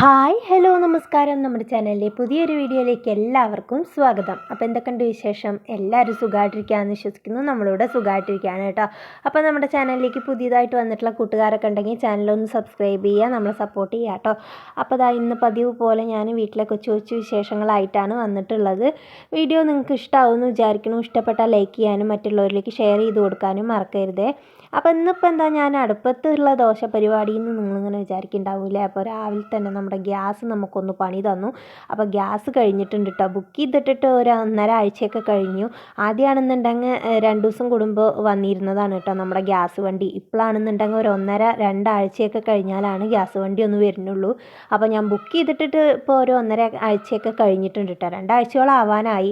Hi hello നമസ്കാരം. നമ്മുടെ ചാനലിലെ പുതിയൊരു വീഡിയോയിലേക്ക് എല്ലാവർക്കും സ്വാഗതം. അപ്പോൾ എന്തൊക്കെയുണ്ട് വിശേഷം? എല്ലാവരും സുഖമായിട്ടിരിക്കുകയെന്ന് വിശ്വസിക്കുന്നു. നമ്മളിവിടെ സുഖമായിട്ടിരിക്കുകയാണ് കേട്ടോ. അപ്പോൾ നമ്മുടെ ചാനലിലേക്ക് പുതിയതായിട്ട് വന്നിട്ടുള്ള കൂട്ടുകാരൊക്കെ ഉണ്ടെങ്കിൽ ചാനലൊന്ന് സബ്സ്ക്രൈബ് ചെയ്യുക നമ്മളെ സപ്പോർട്ട് ചെയ്യുക കേട്ടോ. അപ്പോൾ അതാ ഇന്ന് പതിവ് പോലെ ഞാൻ വീട്ടിലെ കൊച്ചു കൊച്ചു വിശേഷങ്ങളായിട്ടാണ് വന്നിട്ടുള്ളത്. വീഡിയോ നിങ്ങൾക്ക് ഇഷ്ടമാവുമെന്ന് വിചാരിക്കുന്നു. ഇഷ്ടപ്പെട്ടാൽ ലൈക്ക് ചെയ്യാനും മറ്റുള്ളവരിലേക്ക് ഷെയർ ചെയ്ത് കൊടുക്കാനും മറക്കരുതേ. അപ്പോൾ ഇന്നിപ്പോൾ എന്താ ഞാൻ അടുപ്പത്തുള്ള ദോശ പരിപാടിയിൽ നിന്ന് നിങ്ങളിങ്ങനെ വിചാരിക്കുന്നുണ്ടാവില്ലേ അപ്പോൾ രാവിലെ തന്നെ നമ്മുടെ ഗ്യാസ് നമുക്കൊന്ന് പണി തന്നു. അപ്പോൾ ഗ്യാസ് കഴിഞ്ഞിട്ടുണ്ട് കേട്ടോ ബുക്ക് ചെയ്തിട്ടിട്ട് ഒരു ഒന്നര ആഴ്ചയൊക്കെ കഴിഞ്ഞു. ആദ്യമാണെന്നുണ്ടെങ്കിൽ രണ്ട് ദിവസം കൂടുമ്പോൾ വന്നിരുന്നതാണ് കേട്ടോ നമ്മുടെ ഗ്യാസ് വണ്ടി. ഇപ്പോഴാണെന്നുണ്ടെങ്കിൽ ഒരു ഒന്നര രണ്ടാഴ്ചയൊക്കെ കഴിഞ്ഞാലാണ് ഗ്യാസ് വണ്ടി ഒന്ന് വരുന്നുള്ളൂ. അപ്പോൾ ഞാൻ ബുക്ക് ചെയ്തിട്ടിട്ട് ഇപ്പോൾ ഒരു ഒന്നര ആഴ്ചയൊക്കെ കഴിഞ്ഞിട്ടുണ്ട് കേട്ടോ രണ്ടാഴ്ചയോളം ആവാനായി.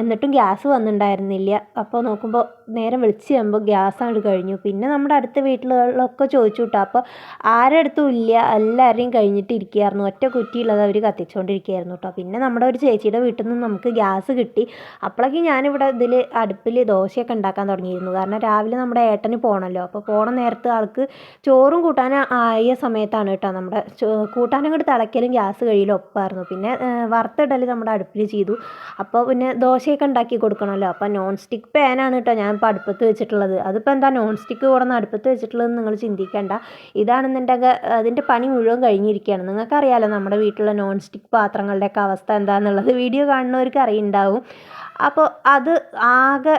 എന്നിട്ടും ഗ്യാസ് വന്നിട്ടുണ്ടായിരുന്നില്ല അപ്പോൾ നോക്കുമ്പോൾ നേരം വിളിച്ച് കഴിയുമ്പോൾ ഗ്യാസ് അങ്ങോട്ട് കഴിഞ്ഞു. പിന്നെ നമ്മുടെ അടുത്ത വീട്ടിലൊക്കെ ചോദിച്ചു കേട്ടോ അപ്പോൾ ആരുടെ അടുത്തും ഇല്ല. എല്ലാവരെയും കഴിഞ്ഞിട്ട് ഇരിക്കുകയായിരുന്നു ഒറ്റ കുറ്റിയുള്ളത് അവർ കത്തിച്ചുകൊണ്ടിരിക്കുകയായിരുന്നു കേട്ടോ. പിന്നെ നമ്മുടെ ഒരു ചേച്ചിയുടെ വീട്ടിൽ നിന്ന് നമുക്ക് ഗ്യാസ് കിട്ടി. അപ്പോഴേക്കും ഞാനിവിടെ ഇതിൽ അടുപ്പിൽ ദോശയൊക്കെ ഉണ്ടാക്കാൻ തുടങ്ങിയിരുന്നു. കാരണം രാവിലെ നമ്മുടെ ഏട്ടന് പോകണമല്ലോ അപ്പോൾ പോണ നേരത്ത് ആൾക്ക് ചോറും കൂട്ടാൻ ആയ സമയത്താണ് കേട്ടോ നമ്മുടെ കൂട്ടാനും കൂടി തിളയ്ക്കലും ഗ്യാസ് കഴിയലും ഒപ്പമായിരുന്നു പിന്നെ വറുത്തിടൽ നമ്മുടെ അടുപ്പിൽ ചെയ്തു. അപ്പോൾ പിന്നെ ദോശയൊക്കെ ഉണ്ടാക്കി കൊടുക്കണമല്ലോ. അപ്പോൾ നോൺ സ്റ്റിക്ക് പാനാണ് കേട്ടോ ഞാൻ ഇപ്പോൾ അടുപ്പത്ത് വെച്ചിട്ടുള്ളത്. അതിപ്പോൾ എന്താ നോൺ സ്റ്റിക്ക് കൂടെ അടുപ്പത്ത് വെച്ചിട്ടുള്ളതെന്ന് നിങ്ങൾ ചിന്തിക്കേണ്ട. ഇതാണെന്നുണ്ടെങ്കിൽ അതിന്റെ പണി മുഴുവൻ കഴിഞ്ഞിരിക്കുകയാണ്. നിങ്ങൾക്കറിയാലോ നമ്മുടെ വീട്ടിലുള്ള നോൺ സ്റ്റിക്ക് പാത്രങ്ങളുടെയൊക്കെ അവസ്ഥ എന്താണെന്നുള്ളത് വീഡിയോ കാണുന്നവർക്ക് അറിയുന്നുണ്ടാവും അപ്പോൾ അത് ആകെ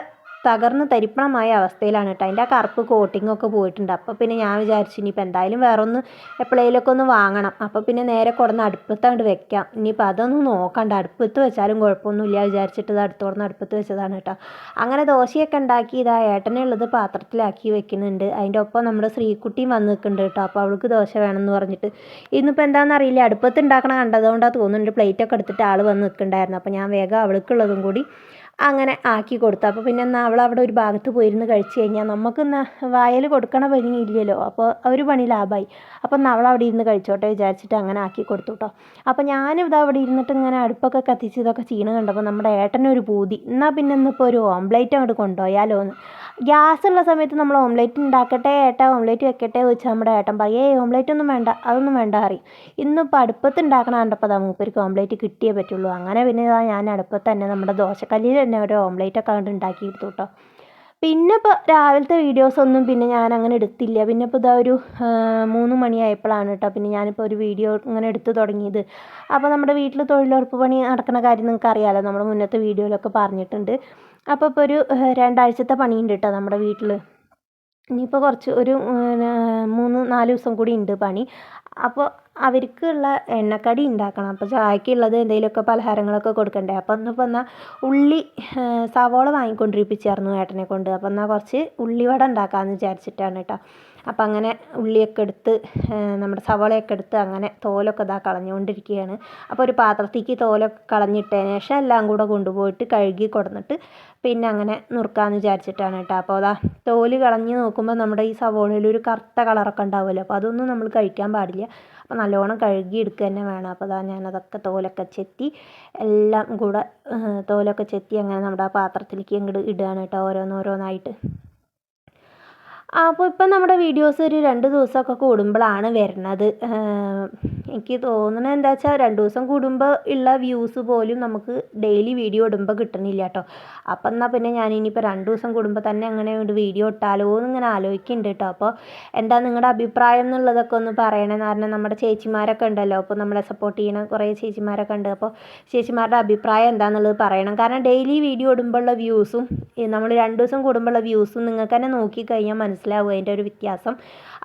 തകർന്ന് തരിപ്പണമായ അവസ്ഥയിലാണ് കേട്ടോ. അതിന്റെ ആ കറുപ്പ് കോട്ടിംഗ് ഒക്കെ പോയിട്ടുണ്ട്. അപ്പോൾ പിന്നെ ഞാൻ വിചാരിച്ചു ഇനിയിപ്പോൾ എന്തായാലും വേറെ ഒന്ന് എപ്പോഴേലൊക്കെ ഒന്ന് വാങ്ങണം. അപ്പോൾ പിന്നെ നേരെ കൊടുന്ന് അടുപ്പത്ത് അങ്ങോട്ട് വെക്കാം. ഇനിയിപ്പോൾ അതൊന്നും നോക്കണ്ട. അടുപ്പത്ത് വെച്ചാലും കുഴപ്പമൊന്നുമില്ല വിചാരിച്ചിട്ട് ഇത് അടുത്ത് കൊടുന്ന് അടുപ്പത്ത് വെച്ചതാണ് കേട്ടോ. അങ്ങനെ ദോശയൊക്കെ ഉണ്ടാക്കി ഇതാ ഏട്ടനുള്ളത് പാത്രത്തിലാക്കി വെക്കുന്നുണ്ട്. അതിന്റെ ഒപ്പം നമ്മുടെ ശ്രീകുട്ടിയും വന്ന് നിൽക്കുന്നുണ്ട് കേട്ടോ. അപ്പോൾ അവൾക്ക് ദോശ വേണമെന്ന് പറഞ്ഞിട്ട്. ഇന്നിപ്പോൾ എന്താണെന്ന് അറിയില്ല. അടുപ്പത്ത് ഉണ്ടാക്കണ കണ്ടതുകൊണ്ടാണ് തോന്നുന്നുണ്ട് പ്ലേറ്റൊക്കെ എടുത്തിട്ട് ആൾ വന്ന് നിൽക്കുന്നുണ്ടായിരുന്നു. അപ്പോൾ ഞാൻ വേഗം അവൾക്കുള്ളതും കൂടി അങ്ങനെ ആക്കി കൊടുത്തു. അപ്പോൾ പിന്നെ എന്നാൽ അവൾ അവിടെ ഒരു ഭാഗത്ത് പോയിരുന്ന് കഴിച്ച് കഴിഞ്ഞാൽ നമുക്കൊന്ന് വായൽ കൊടുക്കണ പണി ഇല്ലല്ലോ. അപ്പോൾ ഒരു പണി ലാഭമായി അപ്പോൾ എന്നാൽ അവൾ അവിടെ ഇരുന്ന് കഴിച്ചോട്ടെ വിചാരിച്ചിട്ട് അങ്ങനെ ആക്കി കൊടുത്തു കേട്ടോ. അപ്പോൾ ഞാനും ഇതാ അവിടെ ഇരുന്നിട്ട് ഇങ്ങനെ അടുപ്പൊക്കെ കത്തിച്ച് ഇതൊക്കെ ചെയ്യണം കണ്ടപ്പോൾ നമ്മുടെ ഏട്ടനൊരു പൂതി. എന്നാൽ പിന്നെ ഇന്നിപ്പോൾ ഒരു ഓംലേറ്റ് അങ്ങോട്ട് കൊണ്ടുപോയാലോ എന്ന് ഗ്യാസ് ഉള്ള സമയത്ത് നമ്മൾ ഓംലേറ്റ് ഉണ്ടാക്കട്ടെ ഏട്ട ഓംലേറ്റ് വെക്കട്ടെ ചോദിച്ചാൽ നമ്മുടെ ഏട്ടൻ പറയും ഏ ഓംലേറ്റ് ഒന്നും വേണ്ട അതൊന്നും വേണ്ട അറിയും ഇന്നിപ്പോൾ അടുപ്പത്ത് ഉണ്ടാക്കണ കണ്ടപ്പോൾ അതാ മൂപ്പർക്ക് ഓംലേറ്റ് കിട്ടിയേ പറ്റുള്ളൂ. അങ്ങനെ പിന്നെ ഇതാ ഞാൻ അടുപ്പത്ത് തന്നെ നമ്മുടെ ദോശക്കല്ലിൽ തന്നെ ഒരു ഓംലേറ്റ് ഒക്കെ അങ്ങോട്ട് ഉണ്ടാക്കി എടുത്തു കേട്ടോ പിന്നെ ഇപ്പോൾ രാവിലത്തെ വീഡിയോസ് ഒന്നും പിന്നെ ഞാൻ അങ്ങനെ എടുത്തില്ല. പിന്നെ ഇപ്പോൾ ഇതാ ഒരു മൂന്ന് മണിയായപ്പോഴാണ് കേട്ടോ പിന്നെ ഞാനിപ്പോൾ ഒരു വീഡിയോ ഇങ്ങനെ എടുത്തു തുടങ്ങിയത്. അപ്പോൾ നമ്മുടെ വീട്ടിൽ തൊഴിലുറപ്പ് പണി നടക്കുന്ന കാര്യം നിങ്ങൾക്ക് അറിയാമല്ലോ നമ്മൾ മുന്നത്തെ വീഡിയോയിലൊക്കെ പറഞ്ഞിട്ടുണ്ട്. അപ്പോൾ ഇപ്പോൾ ഒരു രണ്ടാഴ്ചത്തെ പണിയുണ്ട് കേട്ടോ നമ്മുടെ വീട്ടിൽ ഇനിയിപ്പോൾ കുറച്ച് ഒരു മൂന്ന് നാല് ദിവസം കൂടി ഉണ്ട് പണി. അപ്പോൾ അവർക്കുള്ള എണ്ണക്കടി ഉണ്ടാക്കണം. അപ്പോൾ ചായക്കുള്ളത് എന്തെങ്കിലുമൊക്കെ പലഹാരങ്ങളൊക്കെ കൊടുക്കണ്ടേ? അപ്പോൾ ഇന്നിപ്പോൾ എന്നാൽ ഉള്ളി സവോള വാങ്ങിക്കൊണ്ടിരിപ്പിച്ചായിരുന്നു ഏട്ടനെ കൊണ്ട്. അപ്പോൾ എന്നാൽ കുറച്ച് ഉള്ളിവട ഉണ്ടാക്കാമെന്ന് വിചാരിച്ചിട്ടാണ് കേട്ടോ. അപ്പം അങ്ങനെ ഉള്ളിയൊക്കെ എടുത്ത് നമ്മുടെ സവോളയൊക്കെ എടുത്ത് അങ്ങനെ തോലൊക്കെ ഇതാ കളഞ്ഞുകൊണ്ടിരിക്കുകയാണ്. അപ്പോൾ ഒരു പാത്രത്തേക്ക് തോലൊക്കെ കളഞ്ഞിട്ടതിന് ശേഷം എല്ലാം കൂടെ കൊണ്ടുപോയിട്ട് കഴുകി കൊടുന്നിട്ട് പിന്നെ അങ്ങനെ നുറുക്കാമെന്ന് വിചാരിച്ചിട്ടാണ് കേട്ടോ. അപ്പോൾ അതാ തോൽ കളഞ്ഞ് നോക്കുമ്പോൾ നമ്മുടെ ഈ സവോളയിൽ ഒരു കറുത്ത കളറൊക്കെ ഉണ്ടാവുമല്ലോ. അപ്പോൾ അതൊന്നും നമ്മൾ കഴിക്കാൻ പാടില്ല. അപ്പോൾ നല്ലോണം കഴുകി എടുക്കുക തന്നെ വേണം. അപ്പോൾ അതാ ഞാനതൊക്കെ തോലൊക്കെ ചെത്തി എല്ലാം കൂടെ തോലൊക്കെ ചെത്തി അങ്ങനെ നമ്മുടെ ആ പാത്രത്തിലേക്ക് അങ്ങോട്ട് ഇടുകയാണ് കേട്ടോ ഓരോന്നോരോന്നായിട്ട് അപ്പോൾ ഇപ്പം നമ്മുടെ വീഡിയോസ് ഒരു രണ്ട് ദിവസമൊക്കെ കൂടുമ്പോഴാണ് വരുന്നത്. എനിക്ക് തോന്നുന്നത് എന്താ വെച്ചാൽ രണ്ട് ദിവസം കൂടുമ്പോൾ ഉള്ള വ്യൂസ് പോലും നമുക്ക് ഡെയിലി വീഡിയോ ഇടുമ്പോൾ കിട്ടണില്ല കേട്ടോ. അപ്പം എന്നാൽ പിന്നെ ഞാൻ ഇനിയിപ്പോൾ രണ്ട് ദിവസം കൂടുമ്പോൾ തന്നെ അങ്ങനെ ഒരു വീഡിയോ ഇട്ടാലോ എന്ന് ഇങ്ങനെ ആലോചിക്കുന്നുണ്ട് കേട്ടോ. അപ്പോൾ എന്താ നിങ്ങളുടെ അഭിപ്രായം എന്നുള്ളതൊക്കെ ഒന്ന് പറയണേ കാരണം നമ്മുടെ ചേച്ചിമാരൊക്കെ ഉണ്ടല്ലോ. അപ്പോൾ നമ്മളെ സപ്പോർട്ട് ചെയ്യണ കുറേ ചേച്ചിമാരൊക്കെ ഉണ്ട്. അപ്പോൾ ചേച്ചിമാരുടെ അഭിപ്രായം എന്താണെന്നുള്ളത് പറയണം. കാരണം ഡെയിലി വീഡിയോ ഇടുമ്പോഴുള്ള വ്യൂസും നമ്മൾ രണ്ട് ദിവസം കൂടുമ്പോഴുള്ള വ്യൂസും നിങ്ങൾക്ക് തന്നെ നോക്കിക്കഴിഞ്ഞാൽ മനസ്സിലാവും. അതിന്റെ ഒരു വ്യത്യാസം.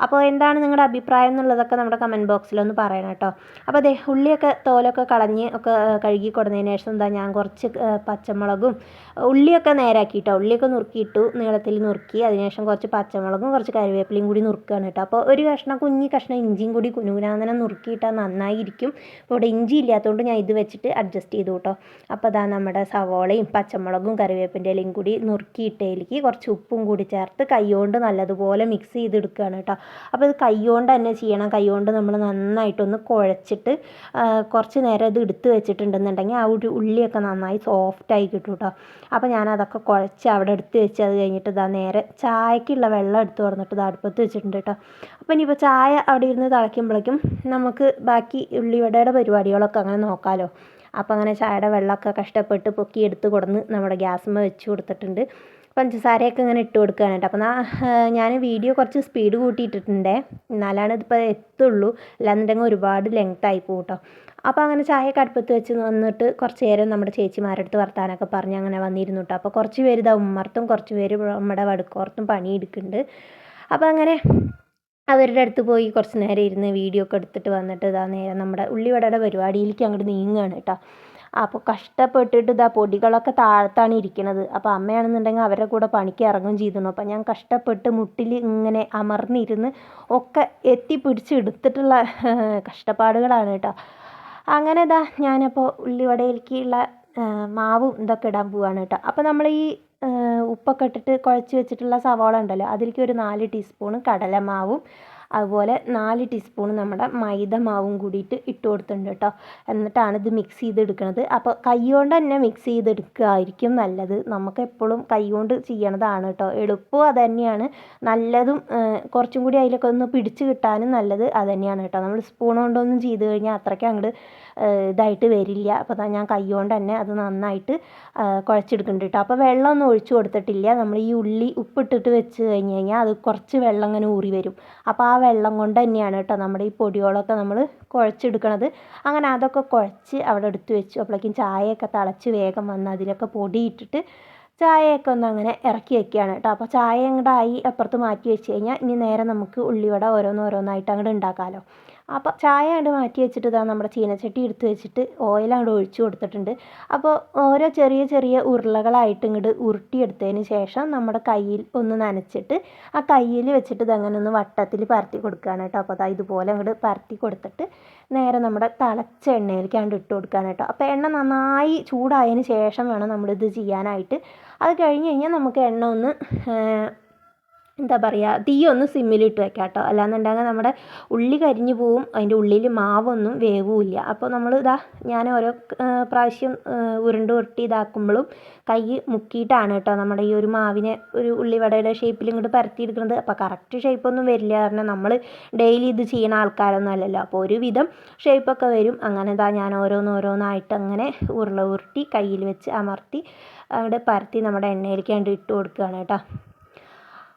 അപ്പോൾ എന്താണ് നിങ്ങളുടെ അഭിപ്രായം എന്നുള്ളതൊക്കെ നമ്മുടെ കമന്റ് ബോക്സിലൊന്ന് പറയണം കേട്ടോ. അപ്പോൾ അതെ ഉള്ളിയൊക്കെ തോലൊക്കെ കളഞ്ഞ് ഒക്കെ കഴുകി കൊടുത്തതിന് ശേഷം എന്താ ഞാൻ കുറച്ച് പച്ചമുളകും ഉള്ളിയൊക്കെ നേരാക്കി കേട്ടോ. ഉള്ളിയൊക്കെ നുറുക്കിയിട്ടു നീളത്തിൽ നുറുക്കി അതിനുശേഷം കുറച്ച് പച്ചമുളകും കുറച്ച് കറിവേപ്പിലയും കൂടി നുറുക്കുകയാണ് കേട്ടോ. അപ്പോൾ ഒരു കഷ്ണം കുഞ്ഞി കഷ്ണം ഇഞ്ചിയും കൂടി കുനുകുനാന്നനെ നുറുക്കിയിട്ടാൽ നന്നായിരിക്കും. ഇവിടെ ഇഞ്ചി ഇല്ലാത്തതുകൊണ്ട് ഞാൻ ഇത് വെച്ചിട്ട് അഡ്ജസ്റ്റ് ചെയ്തു കേട്ടോ. അപ്പോൾ അതാ നമ്മുടെ സവോളയും പച്ചമുളകും കറിവേപ്പിന്റെ ഇലയും കൂടി നുറുക്കിയിട്ടതിലേക്ക് കുറച്ച് ഉപ്പും കൂടി ചേർത്ത് കൈ കൊണ്ട് നല്ലതുപോലെ മിക്സ് ചെയ്തെടുക്കുകയാണ് കേട്ടോ. അപ്പോൾ ഇത് കൈകൊണ്ട് തന്നെ ചെയ്യണം. കൈകൊണ്ട് നമ്മൾ നന്നായിട്ടൊന്ന് കുഴച്ചിട്ട് കുറച്ച് നേരം ഇത് എടുത്ത് വെച്ചിട്ടുണ്ടെന്നുണ്ടെങ്കിൽ ആ ഒരു ഉള്ളിയൊക്കെ നന്നായി സോഫ്റ്റായി കിട്ടും കേട്ടോ. അപ്പോൾ ഞാൻ അതൊക്കെ കുഴച്ച് അവിടെ എടുത്ത് വെച്ച് അത് കഴിഞ്ഞിട്ട് ഇതാ നേരെ ചായക്കുള്ള വെള്ളം എടുത്ത് തുറന്നിട്ട് ഇത് അടുപ്പത്ത് വെച്ചിട്ടുണ്ട് കേട്ടോ. അപ്പോൾ ഇനിയിപ്പോൾ ചായ അവിടെ ഇരുന്ന് തിളയ്ക്കുമ്പോഴേക്കും നമുക്ക് ബാക്കി ഉള്ളിവടയുടെ പരിപാടികളൊക്കെ അങ്ങനെ നോക്കാമല്ലോ അപ്പോൾ അങ്ങനെ ചായയുടെ വെള്ളമൊക്കെ കഷ്ടപ്പെട്ട് പൊക്കി എടുത്ത് കൊടുന്ന് നമ്മുടെ ഗ്യാസുമ്മ വെച്ച് കൊടുത്തിട്ടുണ്ട്. പഞ്ചസാരയൊക്കെ ഇങ്ങനെ ഇട്ട് കൊടുക്കുകയാണ് കേട്ടോ. അപ്പോൾ ഞാൻ വീഡിയോ കുറച്ച് സ്പീഡ് കൂട്ടിയിട്ടിട്ടുണ്ടേ. എന്നാലാണ് ഇതിപ്പോൾ എത്തുള്ളൂ. അല്ലാന്നുണ്ടെങ്കിൽ ഒരുപാട് ലെങ്ത് ആയി പോകും കേട്ടോ അപ്പോൾ അങ്ങനെ ചായയൊക്കെ അടുപ്പത്ത് വെച്ച് വന്നിട്ട് കുറച്ച് നേരം നമ്മുടെ ചേച്ചിമാരുടെ അടുത്ത് വർത്താനൊക്കെ പറഞ്ഞ് അങ്ങനെ വന്നിരുന്നു കേട്ടോ അപ്പോൾ കുറച്ച് പേര് ഇതാ ഉമ്മർത്തും കുറച്ച് പേര് നമ്മുടെ വടുക്കോർത്തും പണിയെടുക്കുന്നുണ്ട്. അപ്പോൾ അങ്ങനെ അവരുടെ അടുത്ത് പോയി കുറച്ച് നേരം ഇരുന്ന് വീഡിയോ ഒക്കെ എടുത്തിട്ട് വന്നിട്ട് ഇതാ നേരം നമ്മുടെ ഉള്ളിവടയുടെ പരിപാടിയിലേക്ക് അങ്ങോട്ട് നീങ്ങുകയാണ് കേട്ടോ അപ്പോൾ കഷ്ടപ്പെട്ടിട്ട് ഇതാ പൊടികളൊക്കെ താഴത്താണ് ഇരിക്കുന്നത് അപ്പോൾ അമ്മയാണെന്നുണ്ടെങ്കിൽ അവരുടെ കൂടെ പണിക്ക് ഇറങ്ങുകയും ചെയ്തിരുന്നു. അപ്പോൾ ഞാൻ കഷ്ടപ്പെട്ട് മുട്ടിൽ ഇങ്ങനെ അമർന്നിരുന്ന് ഒക്കെ എത്തി പിടിച്ച് എടുത്തിട്ടുള്ള കഷ്ടപ്പാടുകളാണ് കേട്ടോ. അങ്ങനെ ഇതാ ഞാനപ്പോൾ ഉള്ളിവടയിലേക്കുള്ള മാവും ഇതൊക്കെ ഇടാൻ പോവാണ് കേട്ടോ. അപ്പോൾ നമ്മൾ ഈ ഉപ്പൊക്കെ ഇട്ടിട്ട് കുഴച്ച് വെച്ചിട്ടുള്ള സവാള ഉണ്ടല്ലോ അതിലേക്ക് ഒരു നാല് ടീസ്പൂൺ കടലമാവും അതുപോലെ നാല് ടീസ്പൂൺ നമ്മുടെ മൈദ മാവും കൂടിയിട്ട് ഇട്ട് കൊടുത്തിട്ടുണ്ട് കേട്ടോ. എന്നിട്ടാണ് ഇത് മിക്സ് ചെയ്തെടുക്കുന്നത് അപ്പോൾ കൈകൊണ്ട് തന്നെ മിക്സ് ചെയ്തെടുക്കുകയായിരിക്കും നല്ലത്. നമുക്ക് എപ്പോഴും കൈകൊണ്ട് ചെയ്യണതാണ് കേട്ടോ. എളുപ്പവും അത് തന്നെയാണ്. നല്ലതും കുറച്ചും കൂടി അതിലൊക്കെ ഒന്ന് പിടിച്ച് കിട്ടാനും നല്ലത് അത് തന്നെയാണ് കേട്ടോ. നമ്മൾ സ്പൂൺ കൊണ്ടൊന്നും ചെയ്ത് കഴിഞ്ഞാൽ അത്രയ്ക്ക് അങ്ങോട്ട് ഇതായിട്ട് വരില്ല. അപ്പോൾ ഞാൻ കൈകൊണ്ട് തന്നെ അത് നന്നായിട്ട് കുഴച്ചെടുക്കുന്നുണ്ട് കേട്ടോ. അപ്പോൾ വെള്ളമൊന്നും ഒഴിച്ചു കൊടുത്തിട്ടില്ല. നമ്മൾ ഈ ഉള്ളി ഉപ്പിട്ടിട്ട് വെച്ച് കഴിഞ്ഞ് കഴിഞ്ഞാൽ അത് കുറച്ച് വെള്ളം അങ്ങനെ ഊറി വരും. അപ്പോൾ ആ വെള്ളം കൊണ്ട് തന്നെയാണ് കേട്ടോ നമ്മുടെ ഈ പൊടികളൊക്കെ നമ്മൾ കുഴച്ചെടുക്കണത്. അങ്ങനെ അതൊക്കെ കുഴച്ച് അവിടെ എടുത്ത് വെച്ചു. അപ്പോഴേക്കും ചായയൊക്കെ തിളച്ച് വേഗം വന്ന് അതിലൊക്കെ പൊടി ഇട്ടിട്ട് ചായയൊക്കെ ഒന്ന് അങ്ങനെ ഇറക്കി വെക്കുകയാണ് കേട്ടോ. അപ്പോൾ ചായ അങ്ങോട്ടായി അപ്പുറത്ത് മാറ്റി വെച്ച് കഴിഞ്ഞാൽ ഇനി നേരെ നമുക്ക് ഉള്ളിവട ഓരോന്നോരോന്നായിട്ട് അങ്ങോട്ട് ഉണ്ടാക്കാമല്ലോ അപ്പോൾ ചായ അങ്ങോട്ട് മാറ്റി വെച്ചിട്ട് ഇതാ നമ്മുടെ ചീനച്ചട്ടി എടുത്ത് വെച്ചിട്ട് ഓയിൽ അങ്ങോട്ട് ഒഴിച്ചു കൊടുത്തിട്ടുണ്ട്. അപ്പോൾ ഓരോ ചെറിയ ചെറിയ ഉരുളകളായിട്ട് ഇങ്ങോട്ട് ഉരുട്ടിയെടുത്തതിന് ശേഷം നമ്മുടെ കയ്യിൽ ഒന്ന് നനച്ചിട്ട് ആ കയ്യിൽ വെച്ചിട്ട് ഇതങ്ങനെ ഒന്ന് വട്ടത്തിൽ പരത്തി കൊടുക്കുകയാണ് കേട്ടോ. അപ്പോൾ അതാ ഇതുപോലെ അങ്ങോട്ട് പരത്തി കൊടുത്തിട്ട് നേരെ നമ്മുടെ തിളച്ച എണ്ണയിലേക്ക് അങ്ങോട്ട് ഇട്ട് കൊടുക്കുകയാണ് കേട്ടോ. അപ്പോൾ എണ്ണ നന്നായി ചൂടായതിന് ശേഷം വേണം നമ്മളിത് ചെയ്യാനായിട്ട്. അത് കഴിഞ്ഞ് കഴിഞ്ഞാൽ നമുക്ക് എണ്ണ ഒന്ന് എന്താ പറയുക തീ ഒന്ന് സിമ്മിലിട്ട് വെക്കാം കേട്ടോ അല്ലാന്നുണ്ടെങ്കിൽ നമ്മുടെ ഉള്ളി കരിഞ്ഞു പോവും അതിന്റെ ഉള്ളിൽ മാവൊന്നും വേവുമില്ല അപ്പോൾ നമ്മൾ ഇതാ ഞാൻ ഓരോ പ്രാവശ്യം ഉരുണ്ട് ഉരുട്ടി ഇതാക്കുമ്പോഴും കൈ മുക്കിയിട്ടാണ് കേട്ടോ നമ്മുടെ ഈ ഒരു മാവിനെ ഒരു ഉള്ളിവടയുടെ ഷേപ്പിൽ ഇങ്ങോട്ട് പരത്തിയെടുക്കുന്നത്. അപ്പോൾ കറക്റ്റ് ഷേപ്പൊന്നും വരില്ല. കാരണം നമ്മൾ ഡെയിലി ഇത് ചെയ്യുന്ന ആൾക്കാരൊന്നും അല്ലല്ലോ. അപ്പോൾ ഒരുവിധം ഷേപ്പൊക്കെ വരും. അങ്ങനെ ഇതാ ഞാൻ ഓരോന്നോരോന്നായിട്ട് അങ്ങനെ ഉരുള ഉരുട്ടി കയ്യിൽ വെച്ച് അമർത്തി അവിടെ പരത്തി നമ്മുടെ എണ്ണയിലേക്ക് ഇട്ട് കൊടുക്കുകയാണ് കേട്ടോ.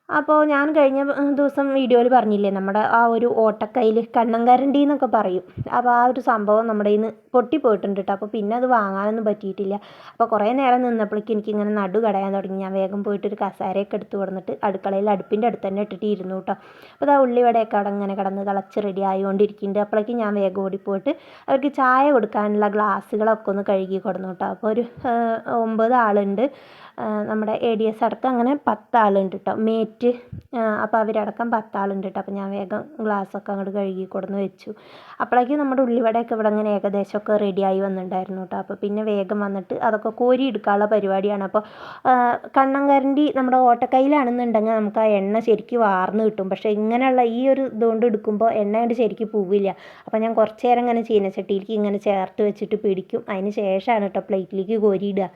അപ്പോൾ ഞാൻ കഴിഞ്ഞ ദിവസം വീഡിയോയിൽ പറഞ്ഞില്ലേ നമ്മുടെ ആ ഒരു ഓട്ടക്കൈയിൽ കണ്ണൻകരണ്ടി എന്നൊക്കെ പറയും. അപ്പോൾ ആ ഒരു സംഭവം നമ്മുടെ നിന്ന് പൊട്ടിപ്പോയിട്ടുണ്ട് കേട്ടോ അപ്പോൾ പിന്നെ അത് വാങ്ങാനൊന്നും പറ്റിയിട്ടില്ല. അപ്പോൾ കുറേ നേരം നിന്നപ്പോഴേക്കും എനിക്കിങ്ങനെ നടു കടയാൻ തുടങ്ങി. ഞാൻ വേഗം പോയിട്ട് ഒരു കസാരയൊക്കെ എടുത്ത് കൊടുന്നിട്ട് അടുക്കളയിൽ അടുപ്പിന്റെ അടുത്ത് തന്നെ ഇട്ടിട്ട് ഇരുന്നു കേട്ടോ അപ്പോൾ ആ ഉള്ളിവടയൊക്കെ അവിടെ ഇങ്ങനെ കിടന്ന് തിളച്ച് റെഡി ആയിക്കൊണ്ടിരിക്കുന്നുണ്ട് അപ്പോഴേക്കും ഞാൻ വേഗം ഓടിപ്പോയിട്ട് അവർക്ക് ചായ കൊടുക്കാനുള്ള ഗ്ലാസ്സുകളൊക്കെ ഒന്ന് കഴുകി കൊടുന്നു കേട്ടോ അപ്പോൾ ഒരു ഒമ്പത് ആളുണ്ട്. നമ്മുടെ എ ഡി എസ് അടക്കം അങ്ങനെ പത്താളുണ്ട് കേട്ടോ മേറ്റ് അപ്പോൾ അവരടക്കം പത്താളുണ്ട് കേട്ടോ അപ്പോൾ ഞാൻ വേഗം ഗ്ലാസ്സൊക്കെ അങ്ങോട്ട് കഴുകി കൊടുന്ന് വെച്ചു. അപ്പോഴേക്കും നമ്മുടെ ഉള്ളിവടയൊക്കെ ഇവിടെ അങ്ങനെ ഏകദേശമൊക്കെ റെഡിയായി വന്നിട്ടുണ്ടായിരുന്നു കേട്ടോ അപ്പോൾ പിന്നെ വേഗം വന്നിട്ട് അതൊക്കെ കോരി എടുക്കാനുള്ള പരിപാടിയാണ് അപ്പോൾ കണ്ണങ്കരണ്ടി നമ്മുടെ ഓട്ടക്കൈയിലാണെന്നുണ്ടെങ്കിൽ നമുക്ക് ആ എണ്ണ ശരിക്കും വാർന്ന് കിട്ടും. പക്ഷേ ഇങ്ങനെയുള്ള ഈ ഒരു ഇതുകൊണ്ട് എടുക്കുമ്പോൾ എണ്ണ കൊണ്ട് ശരിക്കും പോവില്ല. അപ്പോൾ ഞാൻ കുറച്ച് നേരം ഇങ്ങനെ ചീനച്ചട്ടിയിലേക്ക് ഇങ്ങനെ ചേർത്ത് വെച്ചിട്ട് പിടിക്കും. അതിന് ശേഷമാണ് കേട്ടോ പ്ലേറ്റിലേക്ക് കോരിയിടുക.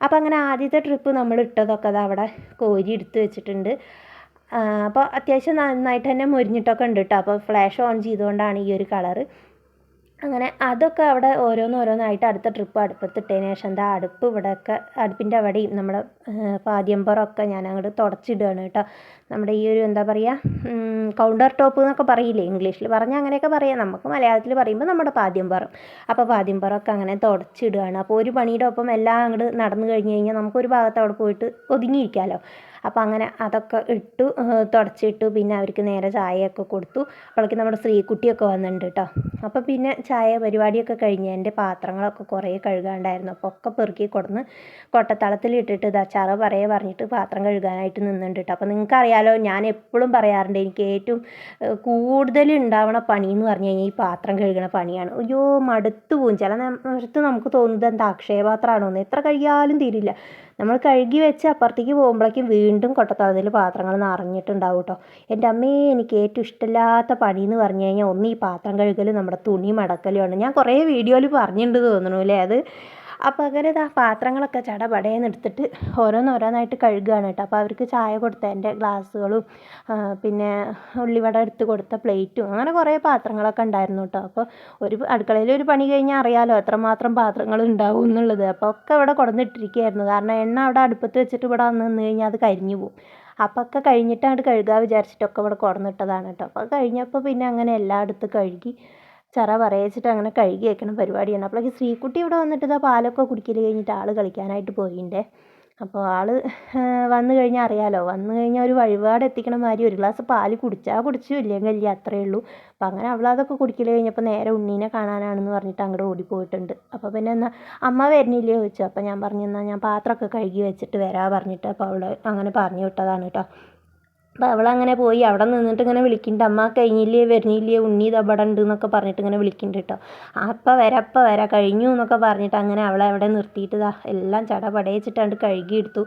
അപ്പോൾ അങ്ങനെ ആദ്യത്തെ ട്രിപ്പ് നമ്മൾ ഇട്ടതൊക്കെ അത് അവിടെ കോരി എടുത്ത് വെച്ചിട്ടുണ്ട്. അപ്പോൾ അത്യാവശ്യം നന്നായിട്ട് തന്നെ മുരിഞ്ഞിട്ടൊക്കെ ഉണ്ട് കേട്ടോ അപ്പോൾ ഫ്ലാഷ് ഓൺ ചെയ്തുകൊണ്ടാണ് ഈ ഒരു കളറ് അങ്ങനെ അതൊക്കെ അവിടെ ഓരോന്നോരോന്നായിട്ട് അടുത്ത ട്രിപ്പ് അടുപ്പത്തിട്ടതിന് ശേഷം എന്താ അടുപ്പ് ഇവിടെയൊക്കെ അടുപ്പിന്റെ അവിടെയും നമ്മുടെ പാദ്യമ്പറമൊക്കെ ഞാൻ അങ്ങോട്ട് തുടച്ചിടുകയാണ് കേട്ടോ. നമ്മുടെ ഈ ഒരു എന്താ പറയുക കൗണ്ടർ ടോപ്പ് എന്നൊക്കെ പറയില്ലേ ഇംഗ്ലീഷിൽ? പറഞ്ഞാൽ അങ്ങനെയൊക്കെ പറയാം. നമുക്ക് മലയാളത്തിൽ പറയുമ്പോൾ നമ്മുടെ പാദ്യമ്പറം അപ്പോൾ പാദ്യമ്പറമൊക്കെ അങ്ങനെ തുടച്ചിടുകയാണ്. അപ്പോൾ ഒരു പണിയുടെ ഒപ്പം എല്ലാം അങ്ങോട്ട് നടന്നു കഴിഞ്ഞ് കഴിഞ്ഞാൽ നമുക്കൊരു ഭാഗത്ത് അവിടെ പോയിട്ട് ഒതുങ്ങിയിരിക്കാമല്ലോ അപ്പോൾ അങ്ങനെ അതൊക്കെ ഇട്ടു തുടച്ചിട്ടു. പിന്നെ അവർക്ക് നേരെ ചായയൊക്കെ കൊടുത്തു. അവൾക്ക് നമ്മുടെ സ്ത്രീക്കുട്ടിയൊക്കെ വന്നിട്ടുണ്ട് കേട്ടോ. അപ്പോൾ പിന്നെ ചായ പരിപാടിയൊക്കെ കഴിഞ്ഞ് എന്റെ പാത്രങ്ങളൊക്കെ കുറേ കഴുകാണ്ടായിരുന്നു. അപ്പോൾ ഒക്കെ പെറുക്കി കൊടുന്ന് കൊട്ടത്തളത്തിൽ ഇട്ടിട്ട് ഇതാ ചറ പറയെ പറഞ്ഞിട്ട് പാത്രം കഴുകാനായിട്ട് നിന്നിട്ടുണ്ട് കേട്ടോ. അപ്പോൾ നിങ്ങൾക്കറിയാലോ ഞാൻ എപ്പോഴും പറയാറുണ്ട് എനിക്ക് ഏറ്റവും കൂടുതൽ ഉണ്ടാവണ പണി എന്ന് പറഞ്ഞു കഴിഞ്ഞാൽ ഈ പാത്രം കഴുകണ പണിയാണ്. അയ്യോ മടുത്തു പോകും ചില നേരത്ത് നമുക്ക് തോന്നുന്നത് എന്താ അക്ഷയപാത്രമാണോ എന്ന്. എത്ര കഴുകിയാലും തീരില്ല. നമ്മൾ കഴുകി വെച്ച് അപ്പുറത്തേക്ക് പോകുമ്പോഴേക്കും വീണ്ടും വീണ്ടും കൊട്ടത്തറതിൽ പാത്രങ്ങൾ നിറഞ്ഞിട്ടുണ്ടാവും കേട്ടോ എന്റെ അമ്മേ എനിക്ക് ഏറ്റവും ഇഷ്ടമില്ലാത്ത പണി എന്ന് പറഞ്ഞു കഴിഞ്ഞാൽ ഒന്ന് ഈ പാത്രം കഴുകൽ നമ്മുടെ തുണി മടക്കലുമാണ് ഞാൻ കുറേ വീഡിയോയിൽ പറഞ്ഞിട്ടുണ്ട് തോന്നുന്നു അല്ലേ? അത് അപ്പോൾ അങ്ങനെ ഇതാ പാത്രങ്ങളൊക്കെ ചടപടേന്ന് എടുത്തിട്ട് ഓരോന്നോരോന്നായിട്ട് കഴുകുകയാണ് കേട്ടോ. അപ്പോൾ അവർക്ക് ചായ കൊടുത്തതിന്റെ ഗ്ലാസ്സുകളും പിന്നെ ഉള്ളിവട എടുത്ത് കൊടുത്ത പ്ലേറ്റും അങ്ങനെ കുറേ പാത്രങ്ങളൊക്കെ ഉണ്ടായിരുന്നു കേട്ടോ. അപ്പോൾ ഒരു അടുക്കളയിൽ ഒരു പണി കഴിഞ്ഞാൽ അറിയാലോ എത്രമാത്രം പാത്രങ്ങൾ ഉണ്ടാവും എന്നുള്ളത്. അപ്പോൾ ഒക്കെ ഇവിടെ കൊടുന്നിട്ടിരിക്കുകയായിരുന്നു. കാരണം എണ്ണ അവിടെ അടുപ്പത്ത് വെച്ചിട്ട് ഇവിടെ വന്ന് നിന്ന് കഴിഞ്ഞാൽ അത് കരിഞ്ഞു പോകും അപ്പോൾ ഒക്കെ കഴിഞ്ഞിട്ട് അങ്ങോട്ട് കഴുകാൻ വിചാരിച്ചിട്ടൊക്കെ ഇവിടെ കൊണ്ടുവന്നിട്ടതാണ് കേട്ടോ. അപ്പോൾ കഴിഞ്ഞപ്പോൾ പിന്നെ അങ്ങനെ എല്ലായിടത്തും കഴുകി ചറ പറയച്ചിട്ട് അങ്ങനെ കഴുകി വെക്കണ പരിപാടിയാണ്. അപ്പോഴേക്ക് ശ്രീക്കുട്ടി ഇവിടെ വന്നിട്ട് ഇതാ പാലൊക്കെ കുടിക്കൽ കഴിഞ്ഞിട്ട് ആൾ കളിക്കാനായിട്ട് പോയിണ്ടേ. അപ്പോൾ ആൾ വന്നു കഴിഞ്ഞാൽ അറിയാലോ വന്നു കഴിഞ്ഞാൽ ഒരു വഴിപാട് എത്തിക്കണ മാതിരി ഒരു ഗ്ലാസ് പാൽ കുടിച്ചാൽ കുടിച്ചു ഇല്ലെങ്കിൽ ഇല്ല അത്രയേ ഉള്ളൂ. അപ്പം അങ്ങനെ അവളതൊക്കെ കുടിക്കൽ കഴിഞ്ഞപ്പോൾ നേരെ ഉണ്ണീനെ കാണാനാണെന്ന് പറഞ്ഞിട്ട് അങ്ങോട്ട് ഓടിപ്പോയിട്ടുണ്ട്. അപ്പോൾ പിന്നെ എന്നാൽ അമ്മ വരുന്നില്ലേ ചോദിച്ചു. അപ്പോൾ ഞാൻ പറഞ്ഞു എന്നാൽ ഞാൻ പാത്രമൊക്കെ കഴുകി വെച്ചിട്ട് വരാ പറഞ്ഞിട്ട് അപ്പോൾ അവൾ അങ്ങനെ പറഞ്ഞു വിട്ടതാണ് കേട്ടോ. അപ്പോൾ അവളങ്ങനെ പോയി. അവിടെ നിന്നിട്ട് ഇങ്ങനെ വിളിക്കുന്നുണ്ട് അമ്മ കഴിഞ്ഞില്ലേ? വരുന്നില്ലേ? ഉണ്ണി ഇത് അവിടെ ഉണ്ട് എന്നൊക്കെ പറഞ്ഞിട്ട് ഇങ്ങനെ വിളിക്കുന്നുണ്ട് കേട്ടോ. അപ്പം വരാം അപ്പം വരാം. കഴിഞ്ഞു എന്നൊക്കെ പറഞ്ഞിട്ട് അങ്ങനെ അവളെ അവിടെ നിർത്തിയിട്ട് എല്ലാം ചടപടയിച്ചിട്ടാണ്ട് കഴുകിയെടുത്തു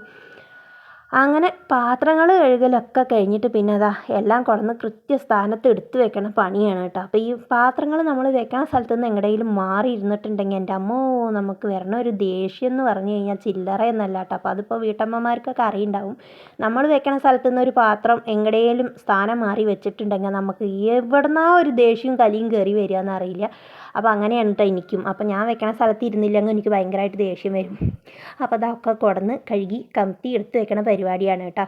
അങ്ങനെ പാത്രങ്ങൾ കഴുകലൊക്കെ കഴിഞ്ഞിട്ട് പിന്നെ അതാ എല്ലാം കൊണ്ടുവന്ന് കൃത്യസ്ഥാനത്ത് എടുത്ത് വെക്കണ പണിയാണ് കേട്ടോ. അപ്പോൾ ഈ പാത്രങ്ങൾ നമ്മൾ വെക്കണ സ്ഥലത്ത് നിന്ന് എങ്ങടെയും മാറി ഇരുന്നിട്ടുണ്ടെങ്കിൽ എന്റെ അമ്മോ നമുക്ക് വരണ ഒരു ദേഷ്യം എന്ന് പറഞ്ഞു കഴിഞ്ഞാൽ ചില്ലറ എന്നല്ല കേട്ടോ. അപ്പോൾ അതിപ്പോൾ വീട്ടമ്മമാർക്കൊക്കെ അറിയുണ്ടാവും. നമ്മൾ വെക്കണ സ്ഥലത്ത് നിന്ന് ഒരു പാത്രം എങ്ങടേലും സ്ഥാനം മാറി വെച്ചിട്ടുണ്ടെങ്കിൽ നമുക്ക് എവിടുന്നാ ഒരു ദേഷ്യവും കലിയും കയറി വരിക എന്നറിയില്ല. അപ്പോൾ അങ്ങനെയാണ് കേട്ടോ എനിക്കും. അപ്പോൾ ഞാൻ വെക്കണ സ്ഥലത്ത് ഇരുന്നില്ലെങ്കിൽ എനിക്ക് ഭയങ്കരമായിട്ട് ദേഷ്യം വരും. അപ്പോൾ അതൊക്കെ കുടന്ന് കഴുകി കമത്തി എടുത്ത് വെക്കണ പരിപാടിയാണ് കേട്ടോ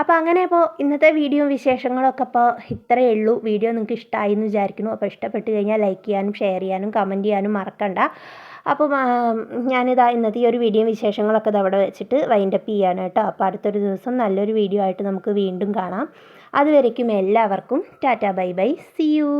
അപ്പോൾ അങ്ങനെ അപ്പോൾ ഇന്നത്തെ വീഡിയോ വിശേഷങ്ങളൊക്കെ അപ്പോൾ ഇത്രയേ ഉള്ളൂ. വീഡിയോ നിങ്ങൾക്ക് ഇഷ്ടമായി എന്ന് വിചാരിക്കുന്നു. അപ്പോൾ ഇഷ്ടപ്പെട്ട് കഴിഞ്ഞാൽ ലൈക്ക് ചെയ്യാനും ഷെയർ ചെയ്യാനും കമന്റ് ചെയ്യാനും മറക്കണ്ട. അപ്പം ഞാനിതാ ഇന്നത്തെ ഈ ഒരു വീഡിയോ വിശേഷങ്ങളൊക്കെ ഇത് അവിടെ വെച്ചിട്ട് വൈൻഡപ്പ് ചെയ്യാണ് കേട്ടോ അപ്പോൾ അടുത്തൊരു ദിവസം നല്ലൊരു വീഡിയോ ആയിട്ട് നമുക്ക് വീണ്ടും കാണാം. അതുവരയ്ക്കും എല്ലാവർക്കും tata bye bye. See you